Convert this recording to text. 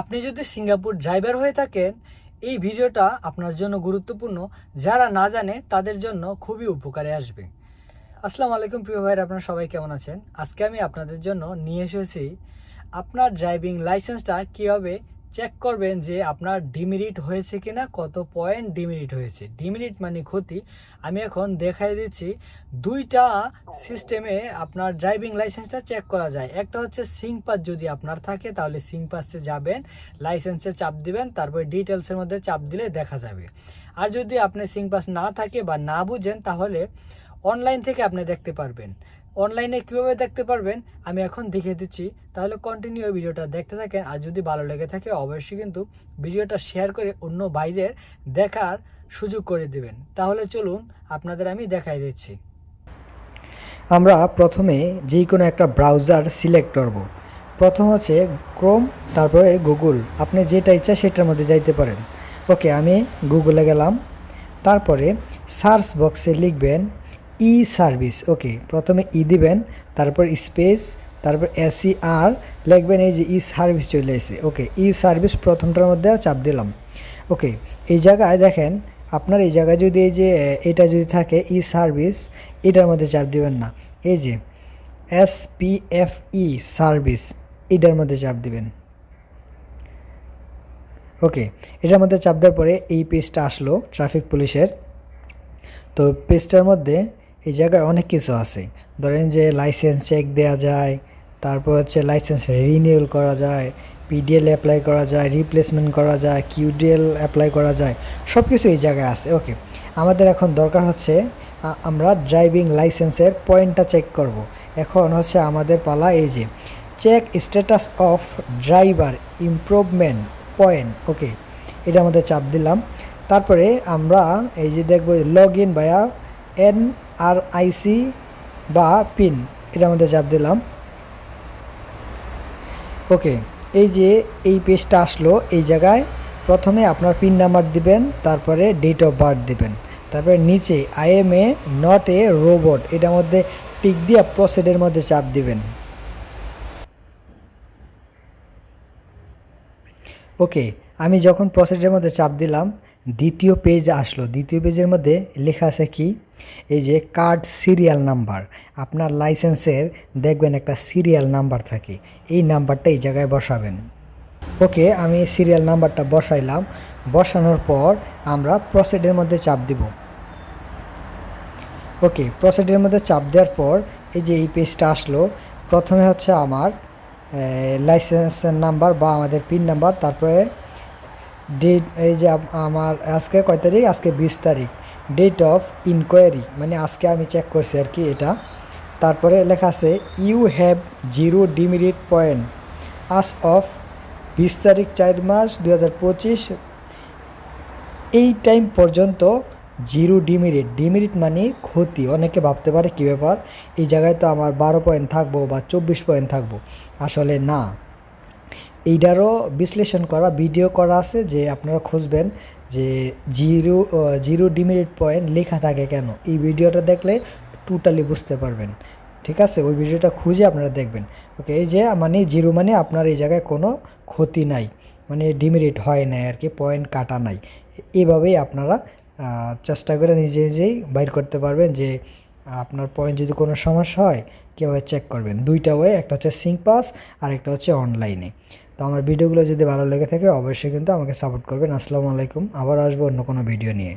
আপনি যদি Singapore driver হয়ে থাকেন, এই ভিডিওটা আপনার জন্য গুরুত্বপূর্ণ। যারা না জানে, তাদের জন্য খুবই উপকারে আসবে। আসসালামু আলাইকুম প্রিয় ভাইয়ের, আপনারা সবাই কেমন আছেন? আজকে আমি আপনাদের জন্য নিয়ে এসেছি আপনার ড্রাইভিং লাইসেন্সটা কীভাবে চেক করবেন যে আপনার ডিমেরিট হয়েছে কিনা, কত পয়েন্ট ডিমেরিট হয়েছে। ডিমেরিট মানে ক্ষতি। আমি এখন দেখাই দিচ্ছি, দুইটা সিস্টেমে আপনার ড্রাইভিং লাইসেন্সটা চেক করা যায়। একটা হচ্ছে সিং পাস যদি আপনার থাকে, তাহলে সিং পাসে যাবেন লাইসেন্সে চাপ দিবেন, তারপরে ডিটেলসের মধ্যে চাপ দিলে দেখা যাবে। আর যদি আপনি সিং পাস না থাকে বা না বুঝেন, তাহলে অনলাইন থেকে আপনি দেখতে পারবেন। অনলাইনে কীভাবে দেখতে পারবেন, আমি এখন দেখিয়ে দিচ্ছি। তাহলে কন্টিনিউ ভিডিওটা দেখতে থাকেন, আর যদি ভালো লেগে থাকে, অবশ্যই কিন্তু ভিডিওটা শেয়ার করে অন্য ভাইদের দেখার সুযোগ করে দেবেন। তাহলে চলুন, আপনাদের আমি দেখাই দিচ্ছি। আমরা প্রথমে যে কোনো একটা ব্রাউজার সিলেক্ট করব। প্রথম হচ্ছে ক্রোম তারপরে গুগল আপনি যেটা ইচ্ছা সেটার মধ্যে যাইতে পারেন। ওকে, আমি গুগলে গেলাম। তারপরে সার্চ বক্সে লিখবেন ই সার্ভিস ওকে, প্রথমে ই দিবেন, তারপর স্পেস, তারপর এসি আর লিখবেন এই যে ই সার্ভিস চলে এসে ওকে ই সার্ভিস প্রথমটার মধ্যে চাপ দিলাম, ওকে, এই জায়গায় দেখেন, আপনার এই জায়গায় যদি এই যে এটা যদি থাকে ই সার্ভিস এটার মধ্যে চাপ দিবেন না, এই যে S P F E service, এটার মধ্যে চাপ দিবেন, ওকে, এটার মধ্যে চাপ দেওয়ার পরে এই পেজটা আসলো ট্রাফিক পুলিশের, তো পেজটার মধ্যে এই জায়গায় অনেক কিছু আছে। ধরেন যে লাইসেন্স চেক দেওয়া যায়, তারপর হচ্ছে লাইসেন্স রিনিউয়াল করা যায় পিডিএল অ্যাপ্লাই করা যায় রিপ্লেসমেন্ট করা যায় কিউডিএল অ্যাপ্লাই করা যায় সব কিছু এই জায়গায় আছে ওকে আমাদের এখন দরকার হচ্ছে আমরা ড্রাইভিং লাইসেন্সের পয়েন্টটা চেক করব। এখন হচ্ছে আমাদের পালা এই যে check status of driver improvement point okay এটা আমাদের চাপ দিলাম। তারপরে আমরা এই যে দেখব log in via N R IC বা পিন এটা আমাদের চাপ দিলাম। ওকে এই যে এই পেজটা আসলো, এই জায়গায় প্রথমে আপনার পিন নাম্বার দিবেন, তারপরে ডেট অফ বার্থ দিবেন। তারপরে নিচে I am a not a robot এটার মধ্যে টিক দিয়ে প্রসেডের মধ্যে চাপ দিবেন। ওকে আমি যখন প্রসেডের মধ্যে চাপ দিলাম, দ্বিতীয় পেজ আসলো, দ্বিতীয় পেজের মধ্যে লেখা আছে কি? এই যে কার্ড সিরিয়াল নাম্বার আপনার লাইসেন্সের দেখবেন একটা সিরিয়াল নাম্বার থাকে। এই নাম্বারটা এই জায়গায় বসাবেন। ওকে আমি সিরিয়াল নাম্বারটা বসাইলাম। বসানোর পর আমরা প্রসেডের মধ্যে চাপ দিব। ওকে প্রসেডের মধ্যে চাপ দেওয়ার পর এই যে এই পেজটা আসলো, প্রথমে হচ্ছে আমার লাইসেন্সের নাম্বার বা আমাদের পিন নাম্বার তারপরে ডেট এই যে আমার আজকে কয় তারিখ? আজকে বিশ তারিখ। ডেট অফ ইনকোয়ারি মানে আজকে আমি চেক করছি আর কি এটা। তারপরে লেখা আছে you have zero demerit point as of বিশ তারিখ চার মাস দু হাজার পঁচিশ, এই টাইম পর্যন্ত জিরো ডিমেরিট ডিমেরিট মানে ক্ষতি, অনেকে ভাবতে পারে কী ব্যাপার? এই জায়গায় তো আমার বারো পয়েন্ট থাকব বা চব্বিশ পয়েন্ট থাকব। আসলে না। এইটারও বিশ্লেষণ করা, ভিডিও করা আছে যে আপনারা খুঁজবেন যে জিরো জিরো ডিমেরিট পয়েন্ট লেখা থাকে কেন? এই ভিডিওটা দেখলে টোটালি বুঝতে পারবেন। ঠিক আছে? ওই ভিডিওটা খুঁজে আপনারা দেখবেন। ওকে, এই যে মানে জিরো মানে আপনার এই জায়গায় কোনো ক্ষতি নাই। মানে ডিমেরিট হয় নাই আর কি, পয়েন্ট কাটা নাই। এভাবেই আপনারা চেষ্টা করে নিজে নিজেই বাইর করতে পারবেন যে আপনার পয়েন্ট যদি কোনো সমস্যা হয়, কীভাবে চেক করবেন? দুইটা ওয়ে, একটা হচ্ছে সিঙ্ক পাস আর একটা হচ্ছে অনলাইনে আমার ভিডিওগুলো যদি ভালো লেগে থাকে, অবশ্যই কিন্তু আমাকে সাপোর্ট করবেন। আসসালামু আলাইকুম, আবার আসব অন্য কোনো ভিডিও নিয়ে।